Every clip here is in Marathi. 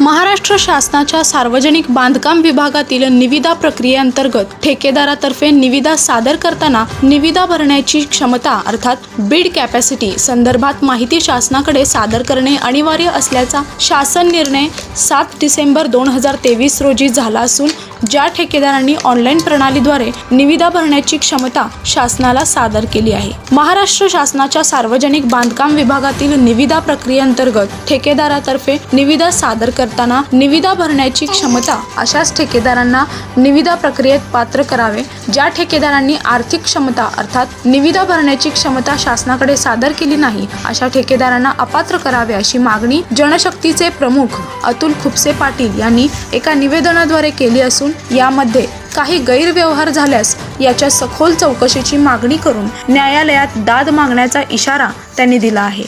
महाराष्ट्र शासनाच्या सार्वजनिक बांधकाम विभागातील निविदा प्रक्रियेअंतर्गत ठेकेदारातर्फे निविदा सादर करताना निविदा भरण्याची क्षमता अर्थात बीड कॅपॅसिटी संदर्भात माहिती शासनाकडे सादर करणे अनिवार्य असल्याचा शासन निर्णय सात डिसेंबर दोन हजार तेवीस रोजी झाला असून ज्या ठेकेदारांनी ऑनलाईन प्रणालीद्वारे निविदा भरण्याची क्षमता शासनाला सादर केली आहे. महाराष्ट्र शासनाच्या सार्वजनिक बांधकाम विभागातील निविदा प्रक्रियेअंतर्गत ठेकेदारातर्फे निविदा सादर करताना निविदा भरण्याची क्षमता अशाच ठेकेदारांना निविदा प्रक्रियेत पात्र करावे. ज्या ठेकेदारांनी आर्थिक क्षमता अर्थात निविदा भरण्याची क्षमता शासनाकडे सादर केली नाही अशा ठेकेदारांना अपात्र करावे अशी मागणी जनशक्तीचे प्रमुख अतुल खुपसे पाटील यांनी एका निवेदनाद्वारे केली असून यामध्ये काही गैरव्यवहार झाल्यास याच्या सखोल चौकशीची मागणी करून न्यायालयात दाद मागण्याचा इशारा त्यांनी दिला आहे.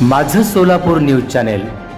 माझं सोलापूर न्यूज चॅनेल